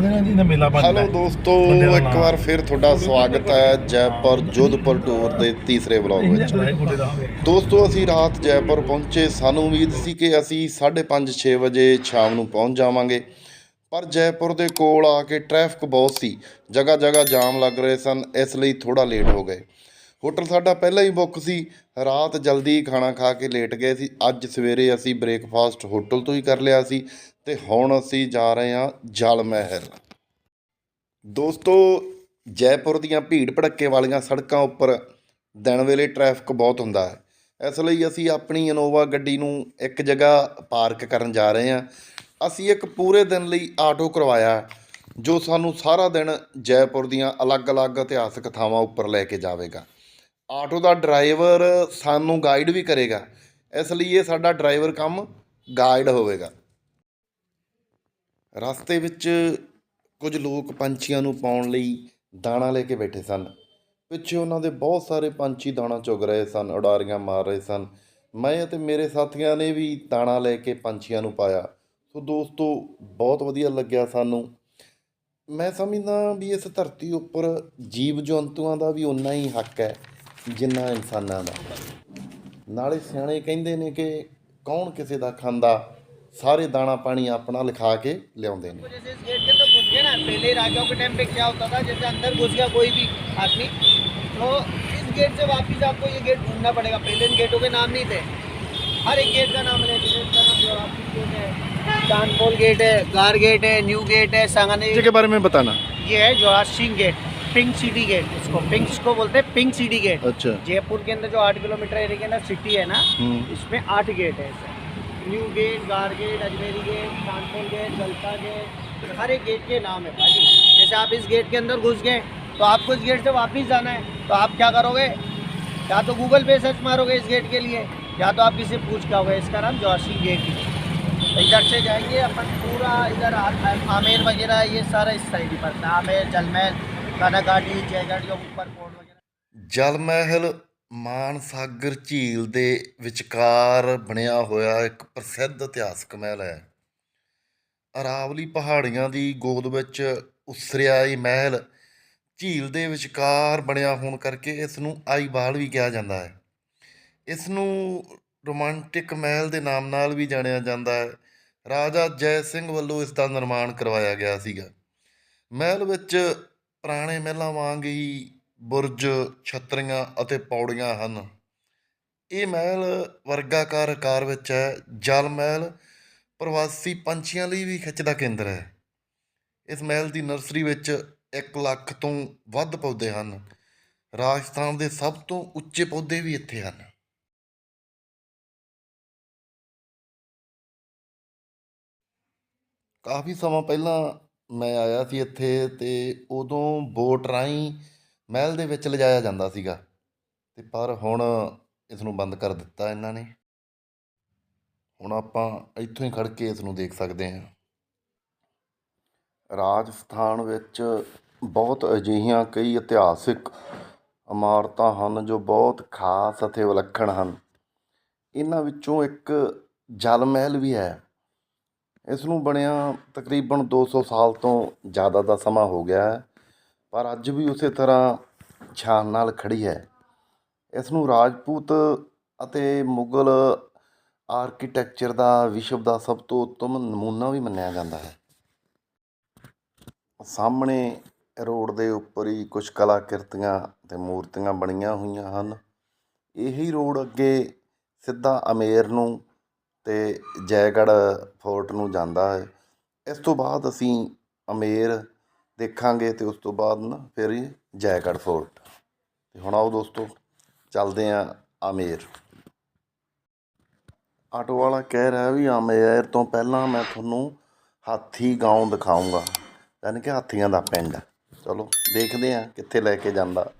ਨੇ ਮੇਲਾ ਹੈਲੋ ਦੋਸਤੋ ਇੱਕ ਵਾਰ ਫਿਰ ਤੁਹਾਡਾ ਸਵਾਗਤ ਹੈ ਜੈਪੁਰ ਜੋਧਪੁਰ ਟੂਰ ਦੇ ਤੀਸਰੇ ਵਲੌਗ ਵਿੱਚ। ਦੋਸਤੋ ਅਸੀਂ ਰਾਤ ਜੈਪੁਰ ਪਹੁੰਚੇ। ਸਾਨੂੰ ਉਮੀਦ ਸੀ ਕਿ ਅਸੀਂ 5:30 6 ਵਜੇ ਸ਼ਾਮ ਨੂੰ ਪਹੁੰਚ ਜਾਵਾਂਗੇ। ਪਰ ਜੈਪੁਰ ਦੇ ਕੋਲ ਆ ਕੇ ਟ੍ਰੈਫਿਕ ਬਹੁਤ ਸੀ। ਜਗ੍ਹਾ ਜਗ੍ਹਾ ਜਾਮ ਲੱਗ ਰਹੇ ਸਨ ਇਸ ਲਈ ਥੋੜਾ ਲੇਟ ਹੋ ਗਏ। ਹੋਟਲ ਸਾਡਾ ਪਹਿਲਾਂ ਹੀ ਬੁੱਕ ਸੀ। ਰਾਤ ਜਲਦੀ ਖਾਣਾ ਖਾ ਕੇ ਲੇਟ ਗਏ ਸੀ। ਅੱਜ ਸਵੇਰੇ ਅਸੀਂ ਬ੍ਰੇਕਫਾਸਟ ਹੋਟਲ ਤੋਂ ਹੀ ਕਰ ਲਿਆ ਸੀ ਤੇ ਹੁਣ ਅਸੀਂ ਜਾ ਰਹੇ ਹਾਂ ਜਲ ਮਹਿਲ। ਦੋਸਤੋ, ਜੈਪੁਰ ਦੀਆਂ ਭੀੜ ਭੜੱਕੇ ਵਾਲੀਆਂ ਸੜਕਾਂ ਉੱਪਰ ਦਿਨ ਵੇਲੇ ਟ੍ਰੈਫਿਕ ਬਹੁਤ ਹੁੰਦਾ ਹੈ। ਇਸ ਲਈ ਅਸੀਂ ਆਪਣੀ ਇਨੋਵਾ ਗੱਡੀ ਨੂੰ ਇੱਕ ਜਗ੍ਹਾ ਪਾਰਕ ਕਰਨ ਜਾ ਰਹੇ ਹਾਂ। ਅਸੀਂ ਇੱਕ ਪੂਰੇ ਦਿਨ ਲਈ ਆਟੋ ਕਰਵਾਇਆ, ਜੋ ਸਾਨੂੰ ਸਾਰਾ ਦਿਨ ਜੈਪੁਰ ਦੀਆਂ ਅਲੱਗ-ਅਲੱਗ ਇਤਿਹਾਸਕ ਥਾਵਾਂ ਉੱਪਰ ਲੈ ਕੇ ਜਾਵੇਗਾ। ਆਟੋ ਦਾ ਡਰਾਈਵਰ ਸਾਨੂੰ ਗਾਈਡ ਵੀ ਕਰੇਗਾ। ਇਸ ਲਈ ਇਹ ਸਾਡਾ ਡਰਾਈਵਰ ਕੰਮ ਗਾਈਡ ਹੋਵੇਗਾ। ਰਸਤੇ ਵਿੱਚ ਕੁਝ ਲੋਕ ਪੰਛੀਆਂ ਨੂੰ ਪਾਉਣ ਲਈ ਦਾਣਾ ਲੈ ਕੇ ਬੈਠੇ ਸਨ। ਪਿੱਛੇ ਉਹਨਾਂ ਦੇ ਬਹੁਤ ਸਾਰੇ ਪੰਛੀ ਦਾਣਾ ਚੁਗ ਰਹੇ ਸਨ, ਉਡਾਰੀਆਂ ਮਾਰ ਰਹੇ ਸਨ। ਮੈਂ ਅਤੇ ਮੇਰੇ ਸਾਥੀਆਂ ਨੇ ਵੀ ਦਾਣਾ ਲੈ ਕੇ ਪੰਛੀਆਂ ਨੂੰ ਪਾਇਆ। ਸੋ ਦੋਸਤੋ, ਬਹੁਤ ਵਧੀਆ ਲੱਗਿਆ ਸਾਨੂੰ। ਮੈਂ ਸਮਝਦਾ ਵੀ ਇਸ ਧਰਤੀ ਉੱਪਰ ਜੀਵ ਜੰਤੂਆਂ ਦਾ ਵੀ ਉਨਾ ਹੀ ਹੱਕ ਹੈ। ਜਿੰਨਾ ਇਨਸਾਨਾਂ ਦਾ ਨਾਲੇ ਸਿਆਣੇ ਕਹਿੰਦੇ ਨੇ ਕਿ ਕੌਣ ਕਿਸੇ ਦਾ ਖਾਂਦਾ ਸਾਰੇ ਦਾਣਾ ਪਾਣੀ ਆਪਣਾ ਲਿਖਾ ਕੇ ਲਿਆਉਂਦੇ ਨੇ जैसे इस गेट के तो घुस गए ना पहले राजाओं के टाइम पे क्या होता था जैसे अंदर घुस गया कोई भी आदमी तो इस गेट से वापस आपको ये गेट ढूंढना पड़ेगा पहले इन गेटों के नाम नहीं थे हर एक गेट का नाम है जैसे इसका नाम जोराफी गेट है चांदपोल गेट है गार गेट है न्यू गेट है सांगाने के बारे में बताना ये है जोरार Singh gate pink city gate इसको पिंक इसको बोलते हैं पिंक सिटी गेट अच्छा। जयपुर के अंदर जो आठ किलोमीटर एरिया के अंदर सिटी है ना इसमें आठ गेट है न्यू गेट गार gate Ajmeri gate Kanpur gate Galta gate हर एक गेट के नाम है भाई। जैसे आप इस गेट के अंदर घुस गए तो आपको इस गेट से वापस जाना है। तो आप क्या करोगे? या तो गूगल पे सर्च मारोगे इस गेट के लिए या तो आप किसी पूछ के आओगे इसका नाम जोशी गेट है। इधर से जाएँगे अपन पूरा इधर आमेर वगैरह ये सारा इस साइड ही पड़ता है आमेर जलमहल कानाघाटी जयगढ़ जो ऊपर कोट वगैरह ਜਲ ਮਹਿਲ ਮਾਨ ਸਾਗਰ ਝੀਲ ਦੇ ਵਿਚਕਾਰ ਬਣਿਆ ਹੋਇਆ ਇੱਕ ਪ੍ਰਸਿੱਧ ਇਤਿਹਾਸਕ ਮਹਿਲ ਹੈ ਅਰਾਵਲੀ ਪਹਾੜੀਆਂ ਦੀ ਗੋਦ ਵਿੱਚ ਉਸਰਿਆ ਇਹ ਮਹਿਲ ਝੀਲ ਦੇ ਵਿਚਕਾਰ ਬਣਿਆ ਹੋਣ ਕਰਕੇ ਇਸ ਨੂੰ ਆਈਵਾਲ ਵੀ ਕਿਹਾ ਜਾਂਦਾ ਹੈ ਇਸ ਨੂੰ ਰੋਮਾਂਟਿਕ ਮਹਿਲ ਦੇ ਨਾਮ ਨਾਲ ਵੀ ਜਾਣਿਆ ਜਾਂਦਾ ਹੈ ਰਾਜਾ ਜੈ ਸਿੰਘ ਵੱਲੋਂ ਇਸ ਦਾ ਨਿਰਮਾਣ ਕਰਵਾਇਆ ਗਿਆ ਸੀਗਾ ਮਹਿਲ ਵਿੱਚ ਪੁਰਾਣੇ ਮਹਿਲਾਂ ਵਾਂਗ ਹੀ ਬੁਰਜ, ਛੱਤਰੀਆਂ ਅਤੇ ਪੌੜੀਆਂ ਹਨ। ਇਹ ਮਹਿਲ ਵਰਗਾਕਾਰ ਆਕਾਰ ਵਿੱਚ ਹੈ। ਜਲ ਮਹਿਲ ਪ੍ਰਵਾਸੀ ਪੰਛੀਆਂ ਲਈ ਵੀ ਖਿੱਚ ਦਾ ਕੇਂਦਰ ਹੈ। ਇਸ ਮਹਿਲ ਦੀ ਨਰਸਰੀ ਵਿੱਚ 1 ਲੱਖ ਤੋਂ ਵੱਧ ਪੌਦੇ ਹਨ। ਰਾਜਸਥਾਨ ਦੇ ਸਭ ਤੋਂ ਉੱਚੇ ਪੌਦੇ ਵੀ ਇੱਥੇ ਹਨ। ਕਾਫੀ ਸਮਾਂ ਪਹਿਲਾਂ ਮੈਂ ਆਇਆ ਸੀ ਇੱਥੇ ਅਤੇ ਉਦੋਂ ਬੋਟ ਰਾਹੀਂ ਮਹਿਲ ਦੇ ਵਿੱਚ ਲਿਜਾਇਆ ਜਾਂਦਾ ਸੀਗਾ। ਅਤੇ ਪਰ ਹੁਣ ਇਸ ਨੂੰ ਬੰਦ ਕਰ ਦਿੱਤਾ ਇਹਨਾਂ ਨੇ। ਹੁਣ ਆਪਾਂ ਇੱਥੋਂ ਹੀ ਖੜ ਕੇ ਇਸ ਨੂੰ ਦੇਖ ਸਕਦੇ ਹਾਂ। ਰਾਜਸਥਾਨ ਵਿੱਚ ਬਹੁਤ ਅਜਿਹੀਆਂ ਕਈ ਇਤਿਹਾਸਿਕ ਇਮਾਰਤਾਂ ਹਨ ਜੋ ਬਹੁਤ ਖਾਸ ਅਤੇ ਵਿਲੱਖਣ ਹਨ। ਇਹਨਾਂ ਵਿੱਚੋਂ ਇੱਕ ਜਲ ਮਹਿਲ ਵੀ ਹੈ। ਇਸ ਨੂੰ ਬਣਿਆ ਤਕਰੀਬਨ ਦੋ ਸੌ ਸਾਲ ਤੋਂ ਜ਼ਿਆਦਾ ਦਾ ਸਮਾਂ ਹੋ ਗਿਆ ਹੈ, ਪਰ ਅੱਜ ਵੀ ਉਸੇ ਤਰ੍ਹਾਂ ਸ਼ਾਨ ਨਾਲ ਖੜ੍ਹੀ ਹੈ। ਇਸ ਨੂੰ ਰਾਜਪੂਤ ਅਤੇ ਮੁਗਲ ਆਰਕੀਟੈਕਚਰ ਦਾ ਵਿਸ਼ਵ ਦਾ ਸਭ ਤੋਂ ਉੱਤਮ ਨਮੂਨਾ ਵੀ ਮੰਨਿਆ ਜਾਂਦਾ ਹੈ। ਸਾਹਮਣੇ ਰੋਡ ਦੇ ਉੱਪਰ ਹੀ ਕੁਝ ਕਲਾਕ੍ਰਿਤੀਆਂ ਤੇ ਮੂਰਤੀਆਂ ਬਣੀਆਂ ਹੋਈਆਂ ਹਨ। ਇਹੀ ਰੋਡ ਅੱਗੇ ਸਿੱਧਾ ਅਮੇਰ ਨੂੰ ਤੇ ਜੈਗੜ੍ਹ ਫੋਰਟ ਨੂੰ ਜਾਂਦਾ ਹੈ। ਇਸ ਤੋਂ ਬਾਅਦ ਅਸੀਂ ਅਮੇਰ ਦੇਖਾਂਗੇ ਅਤੇ ਉਸ ਤੋਂ ਬਾਅਦ ਨਾ ਫਿਰ ਜੈਗੜ੍ਹ ਫੋਰਟ। ਅਤੇ ਹੁਣ ਆਓ ਦੋਸਤੋ, ਚੱਲਦੇ ਹਾਂ ਆਮੇਰ ਆਟੋ ਵਾਲਾ ਕਹਿ ਰਿਹਾ ਵੀ ਆਮੇਰ ਤੋਂ ਪਹਿਲਾਂ ਮੈਂ ਤੁਹਾਨੂੰ ਹਾਥੀ ਗਾਉਂ ਦਿਖਾਉਂਗਾ ਯਾਨੀ ਕਿ ਹਾਥੀਆਂ ਦਾ ਪਿੰਡ। ਚਲੋ ਦੇਖਦੇ ਹਾਂ ਕਿੱਥੇ ਲੈ ਕੇ ਜਾਂਦਾ।